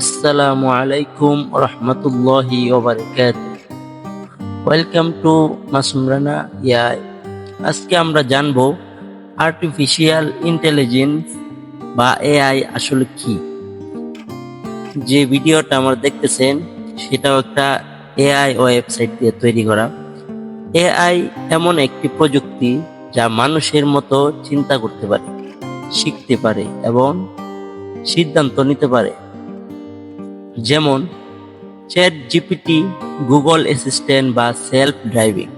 আসসালামু আলাইকুম রহমতুল্লাহি ওয়েলকাম টু মাসুম রানা ইয়াই আজকে আমরা জানব আর্টিফিশিয়াল ইন্টেলিজেন্স বা এআই আসলে কি? যে ভিডিওটা আমরা দেখতেছেন, সেটাও একটা এআই ওয়েবসাইট দিয়ে তৈরি করা। এআই এমন একটি প্রযুক্তি যা মানুষের মতো চিন্তা করতে পারে, শিখতে পারে এবং সিদ্ধান্ত নিতে পারে। যেমন চ্যাট জিপিটি গুগল অ্যাসিস্ট্যান্ট বা সেলফ ড্রাইভিং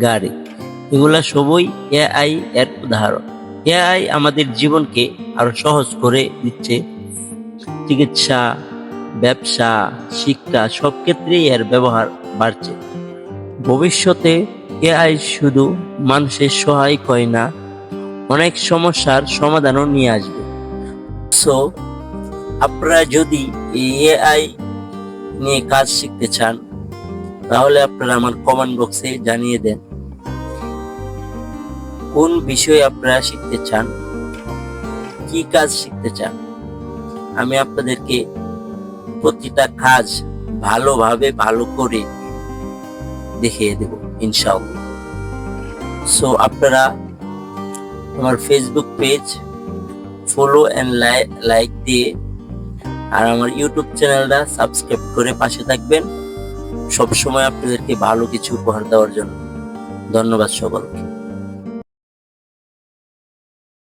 গাড়ি। এগুলা সবই এআই এর উদাহরণ। এআই আমাদের জীবনকে আরও সহজ করে দিচ্ছে। চিকিৎসা, ব্যবসা, শিক্ষা সব ক্ষেত্রেই এর ব্যবহার বাড়ছে। ভবিষ্যতে এআই শুধু মানুষের সহায়ক হয় না, অনেক সমস্যার সমাধানও নিয়ে আসবে। সো আপনারা যদি এআই নিয়ে কাজ শিখতে চান, তাহলে আপনারা আমার কমেন্ট বক্সে জানিয়ে দেন কোন বিষয়ে আপনারা শিখতে চান, কি কাজ শিখতে চান। আমি আপনাদেরকে প্রতিটা কাজ ভালোভাবে ভালো করে দেখিয়ে দেব, ইনশাআল্লাহ। সো আপনারা আমার Facebook page follow and like দিয়ে আর আমার ইউটিউব চ্যানেলটা সাবস্ক্রাইব করে পাশে থাকবেন। সবসময় আপনাদেরকে ভালো কিছু উপহার দেওয়ার জন্য। ধন্যবাদ সকলকে।